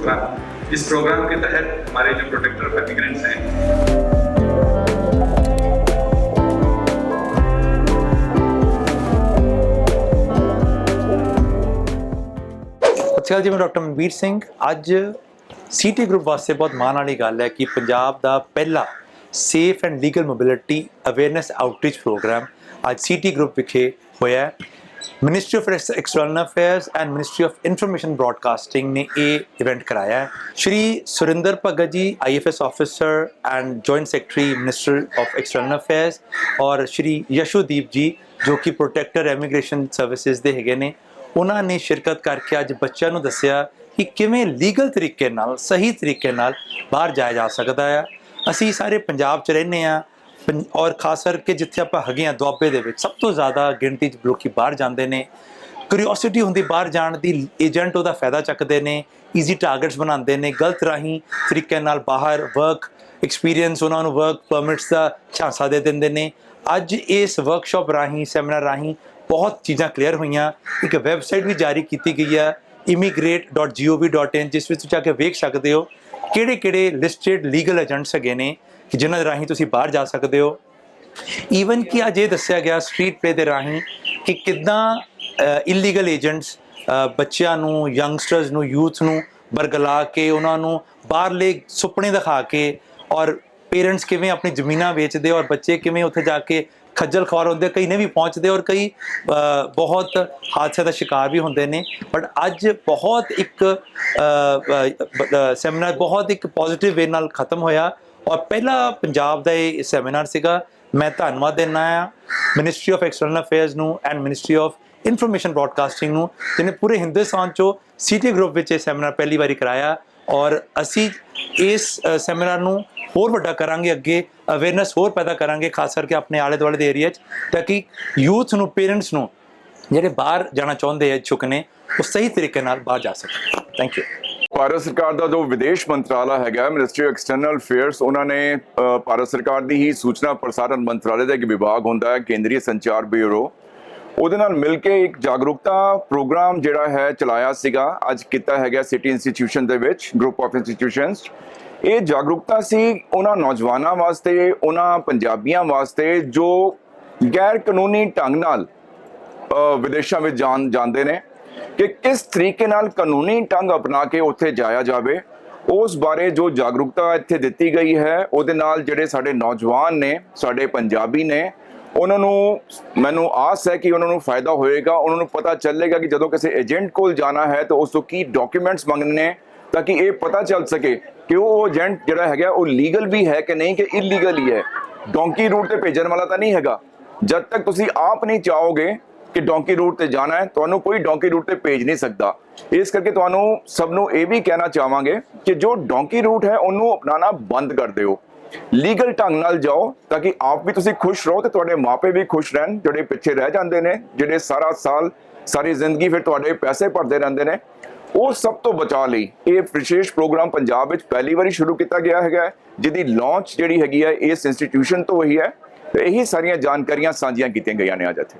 Programme इस programme के तहत हमारे जो प्रोटेक्टर ऑफ इमिग्रेंट्स हैं ਸਤਿ ਸ਼੍ਰੀ ਅਕਾਲ ਜੀ ਮੈਂ ਡਾਕਟਰ ਮਨਵੀਰ ਸਿੰਘ ਅੱਜ ਸੀਟੀ ਗਰੁੱਪ ਵਾਸਤੇ ਬਹੁਤ ਮਾਣ ਵਾਲੀ ਗੱਲ ਹੈ ਕਿ ਪੰਜਾਬ ਦਾ ਪਹਿਲਾ safe and legal mobility awareness outreach programme ਅੱਜ ਸੀਟੀ ਗਰੁੱਪ ਵਿਖੇ ਹੋਇਆ ਹੈ ministry of external affairs and ministry of information broadcasting ਨੇ ਇਹ ਇਵੈਂਟ ਕਰਾਇਆ ਹੈ। Shri Surinder Bhagat ji IFS officer and joint secretary minister of external affairs ਔਰ ਸ਼੍ਰੀ ਯਸ਼ੋਦੀਪ ਜੀ, ਜੋ ਕਿ ਪ੍ਰੋਟੈਕਟਰ ਇਮੀਗ੍ਰੇਸ਼ਨ ਸਰਵਿਸਿਜ਼ ਦੇ ਹੈਗੇ ਨੇ, ਉਹਨਾਂ ਨੇ ਸ਼ਿਰਕਤ ਕਰਕੇ ਅੱਜ ਬੱਚਿਆਂ ਨੂੰ ਦੱਸਿਆ ਕਿ ਕਿਵੇਂ ਲੀਗਲ ਤਰੀਕੇ ਨਾਲ, ਸਹੀ ਤਰੀਕੇ ਨਾਲ ਬਾਹਰ ਜਾਇਆ ਜਾ ਸਕਦਾ ਹੈ ਅਸੀਂ ਸਾਰੇ ਪੰਜਾਬ 'ਚ ਰਹਿੰਦੇ ਆ ਔਰ ਖਾਸ ਕਰਕੇ ਜਿੱਥੇ ਆਪਾਂ ਹੈਗੇ ਆ ਦੁਆਬੇ ਦੇ ਵਿੱਚ, ਸਭ ਤੋਂ ਜ਼ਿਆਦਾ ਗਿਣਤੀ 'ਚ ਲੋਕੀ ਬਾਹਰ ਜਾਂਦੇ ਨੇ। ਕਿਉਰਿਓਸਿਟੀ ਹੁੰਦੀ ਬਾਹਰ ਜਾਣ ਦੀ ਏਜੰਟ ਉਹਦਾ ਫਾਇਦਾ ਚੱਕਦੇ ਨੇ ਈਜ਼ੀ ਟਾਰਗੇਟਸ ਬਣਾਉਂਦੇ ਨੇ, ਗਲਤ ਰਾਹੀਂ ਤਰੀਕੇ ਨਾਲ ਬਾਹਰ ਵਰਕ ਐਕਸਪੀਰੀਅੰਸ ਉਹਨਾਂ ਨੂੰ ਵਰਕ ਪਰਮਿਟਸ ਦਾ ਝਾਂਸਾ ਦੇ ਦਿੰਦੇ ਨੇ। ਅੱਜ ਇਸ ਵਰਕਸ਼ਾਪ ਰਾਹੀਂ ਸੈਮੀਨਾਰ ਰਾਹੀਂ ਬਹੁਤ ਚੀਜ਼ਾਂ ਕਲੀਅਰ ਹੋਈਆਂ। ਇੱਕ ਵੈਬਸਾਈਟ ਵੀ ਜਾਰੀ ਕੀਤੀ ਗਈ ਹੈ immigrate.gov.in ਜਿਸ ਵਿੱਚ ਤੁਸੀਂ ਜਾ ਕੇ ਵੇਖ ਸਕਦੇ ਹੋ ਕਿਹੜੇ ਕਿਹੜੇ ਲਿਸਟਡ ਲੀਗਲ ਏਜੰਟਸ ਹੈਗੇ ਨੇ। ਕਿ ਜਿਨ੍ਹਾਂ ਦੇ ਰਾਹੀਂ ਤੁਸੀਂ ਬਾਹਰ ਜਾ ਸਕਦੇ ਹੋ। ਈਵਨ ਕਿ ਅੱਜ ਇਹ ਦੱਸਿਆ ਗਿਆ ਸਟਰੀਟ ਪਲੇ ਦੇ ਰਾਹੀਂ ਕਿ ਕਿੱਦਾਂ ਇਲੀਗਲ ਏਜੰਟਸ ਬੱਚਿਆਂ ਨੂੰ ਯੰਗਸਟਰਸ ਨੂੰ ਯੂਥ ਨੂੰ ਬਰਗਲਾ ਕੇ ਉਹਨਾਂ ਨੂੰ ਬਾਹਰਲੇ ਸੁਪਨੇ ਦਿਖਾ ਕੇ ਔਰ ਪੇਰੈਂਟਸ ਕਿਵੇਂ ਆਪਣੀ ਜ਼ਮੀਨਾਂ ਵੇਚਦੇ ਔਰ ਬੱਚੇ ਕਿਵੇਂ ਉੱਥੇ ਜਾ ਕੇ ਖੱਜਲ ਖਵਾਰ ਹੁੰਦੇ, ਕਈ ਨਹੀਂ ਵੀ ਪਹੁੰਚਦੇ ਔਰ ਕਈ ਬਹੁਤ ਹਾਦਸੇ ਦਾ ਸ਼ਿਕਾਰ ਵੀ ਹੁੰਦੇ ਨੇ। ਬਟ ਅੱਜ ਬਹੁਤ ਇੱਕ ਸੈਮੀਨਾਰ ਬਹੁਤ ਇੱਕ ਪੋਜ਼ਿਟਿਵ ਵੇ ਨਾਲ ਖਤਮ ਹੋਇਆ। ਔਰ ਪਹਿਲਾ ਪੰਜਾਬ ਦਾ ਇਹ ਸੈਮੀਨਾਰ ਸੀਗਾ। ਮੈਂ ਧੰਨਵਾਦ ਦੇਣਾ ਆ ਮਿਨਿਸਟਰੀ ਆਫ ਐਕਸਟਰਨਲ ਅਫੇਅਰਸ ਨੂੰ and ministry of information broadcasting ਨੂੰ, ਜਿਹਨੇ ਪੂਰੇ ਹਿੰਦੁਸਤਾਨ ਚੋਂ ਸਿਟੀ ਗਰੁੱਪ ਵਿੱਚ ਇਹ ਸੈਮੀਨਾਰ ਪਹਿਲੀ ਵਾਰੀ ਕਰਾਇਆ। ਔਰ ਅਸੀਂ ਇਸ ਸੈਮੀਨਾਰ ਨੂੰ ਹੋਰ ਵੱਡਾ ਕਰਾਂਗੇ, ਅੱਗੇ ਅਵੇਅਰਨੈਸ ਹੋਰ ਪੈਦਾ ਕਰਾਂਗੇ, ਖਾਸ ਕਰਕੇ ਆਪਣੇ ਆਲੇ ਦੁਆਲੇ ਦੇ ਏਰੀਆ 'ਚ, ਤਾਂ ਕਿ ਯੂਥ ਨੂੰ ਪੇਰੈਂਟਸ ਨੂੰ ਜਿਹੜੇ ਬਾਹਰ ਜਾਣਾ ਚਾਹੁੰਦੇ ਆ ਇੱਛੁਕ ਨੇ, ਉਹ ਸਹੀ ਤਰੀਕੇ ਨਾਲ ਬਾਹਰ ਜਾ ਸਕਣ। ਥੈਂਕ ਯੂ ਭਾਰਤ ਸਰਕਾਰ ਦਾ ਜੋ ਵਿਦੇਸ਼ ਮੰਤਰਾਲਾ ਹੈਗਾ ਮਿਨਿਸਟਰੀ ਆਫ ਐਕਸਟਰਨਲ ਅਫੇਅਰਸ ਉਹਨਾਂ ਨੇ ਭਾਰਤ ਸਰਕਾਰ ਦੀ ਹੀ ਸੂਚਨਾ ਪ੍ਰਸਾਰਣ ਮੰਤਰਾਲੇ ਦਾ ਇੱਕ ਵਿਭਾਗ ਹੁੰਦਾ ਹੈ, ਕੇਂਦਰੀ ਸੰਚਾਰ ਬਿਊਰੋ। ਉਹਦੇ ਨਾਲ ਮਿਲ ਕੇ ਇੱਕ ਜਾਗਰੂਕਤਾ ਪ੍ਰੋਗਰਾਮ ਜਿਹੜਾ ਹੈ ਚਲਾਇਆ ਸੀਗਾ, ਅੱਜ ਕੀਤਾ ਹੈਗਾ ਸਿਟੀ ਇੰਸਟੀਟਿਊਸ਼ਨ ਦੇ ਵਿੱਚ ਗਰੁੱਪ ਆਫ ਇੰਸਟੀਟਿਊਸ਼ਨਸ ਇਹ ਜਾਗਰੂਕਤਾ ਸੀ ਉਹਨਾਂ ਨੌਜਵਾਨਾਂ ਵਾਸਤੇ, ਉਹਨਾਂ ਪੰਜਾਬੀਆਂ ਵਾਸਤੇ, ਜੋ ਗੈਰ ਕਾਨੂੰਨੀ ਢੰਗ ਨਾਲ ਵਿਦੇਸ਼ਾਂ ਵਿੱਚ ਜਾਣ, ਜਾਂਦੇ ਨੇ। ਕਿ ਕਿਸ ਤਰੀਕੇ ਨਾਲ ਕਾਨੂੰਨੀ ਢੰਗ ਅਪਣਾ ਕੇ ਉੱਥੇ ਜਾਇਆ ਜਾਵੇ, ਉਸ ਬਾਰੇ ਜੋ ਜਾਗਰੂਕਤਾ ਇੱਥੇ ਦਿੱਤੀ ਗਈ ਹੈ, ਉਹਦੇ ਨਾਲ ਜਿਹੜੇ ਸਾਡੇ ਨੌਜਵਾਨ ਨੇ, ਸਾਡੇ ਪੰਜਾਬੀ ਨੇ, ਉਹਨਾਂ ਨੂੰ ਮੈਨੂੰ ਆਸ ਹੈ ਕਿ ਉਹਨਾਂ ਨੂੰ ਫਾਇਦਾ ਹੋਏਗਾ, ਉਹਨਾਂ ਨੂੰ ਪਤਾ ਚੱਲੇਗਾ ਕਿ ਜਦੋਂ ਕਿਸੇ ਏਜੰਟ ਕੋਲ ਜਾਣਾ ਹੈ ਤਾਂ ਉਸ ਤੋਂ ਕੀ ਡਾਕੂਮੈਂਟਸ ਮੰਗਣੇ ਨੇ ਤਾਂ ਕਿ ਇਹ ਪਤਾ ਚੱਲ ਸਕੇ ਕਿ ਉਹ ਏਜੰਟ ਜਿਹੜਾ ਹੈਗਾ, ਉਹ ਲੀਗਲ ਵੀ ਹੈ ਕਿ ਨਹੀਂ, ਕਿ ਇਲੀਗਲ ਹੀ ਹੈ। ਡੋਂਕੀ ਰੂਟ ਤੇ ਭੇਜਣ ਵਾਲਾ ਤਾਂ ਨਹੀਂ ਹੈਗਾ। ਜਦ ਤੱਕ ਤੁਸੀਂ ਆਪ ਨਹੀਂ ਚਾਹੋਗੇ ਕਿ ਡੋਂਕੀ ਰੂਟ ਤੇ ਜਾਣਾ ਹੈ, ਤੁਹਾਨੂੰ ਕੋਈ ਡੋਂਕੀ ਰੂਟ ਤੇ ਭੇਜ ਨਹੀਂ ਸਕਦਾ। ਇਸ ਕਰਕੇ ਤੁਹਾਨੂੰ ਸਭ ਨੂੰ ਇਹ ਵੀ ਕਹਿਣਾ ਚਾਹਾਂਗੇ ਕਿ ਜੋ ਡੋਂਕੀ ਰੂਟ ਹੈ, ਉਹਨੂੰ ਅਪਣਾਉਣਾ ਬੰਦ ਕਰ ਦਿਓ। ਲੀਗਲ ਢੰਗ ਨਾਲ ਜਾਓ, ਤਾਂ ਕਿ ਆਪ ਵੀ ਤੁਸੀਂ ਖੁਸ਼ ਰਹੋ ਤੇ ਤੁਹਾਡੇ ਮਾਪੇ ਵੀ ਖੁਸ਼ ਰਹਿਣ, ਜਿਹੜੇ ਪਿੱਛੇ ਰਹਿ ਜਾਂਦੇ ਨੇ, ਜਿਹੜੇ ਸਾਰਾ ਸਾਲ, ਸਾਰੀ ਜ਼ਿੰਦਗੀ ਫਿਰ ਤੁਹਾਡੇ ਪੈਸੇ ਭਰਦੇ ਰਹਿੰਦੇ ਨੇ। ਉਹ ਸਭ ਤੋਂ ਬਚਾ ਲਈ ਇਹ ਵਿਸ਼ੇਸ਼ ਪ੍ਰੋਗਰਾਮ ਪੰਜਾਬ ਵਿੱਚ ਪਹਿਲੀ ਵਾਰੀ ਸ਼ੁਰੂ ਕੀਤਾ ਗਿਆ ਹੈਗਾ ਜਿਹਦੀ ਲਾਂਚ ਜਿਹੜੀ ਹੈਗੀ ਹੈ, ਇਸ ਇੰਸਟੀਟਿਊਸ਼ਨ ਤੋਂ ਹੋਈ ਹੈ। ਤੇ ਇਹੀ ਸਾਰੀਆਂ ਜਾਣਕਾਰੀਆਂ ਸਾਂਝੀਆਂ ਕੀਤੀਆਂ ਗਈਆਂ ਨੇ ਅੱਜ ਇੱਥੇ।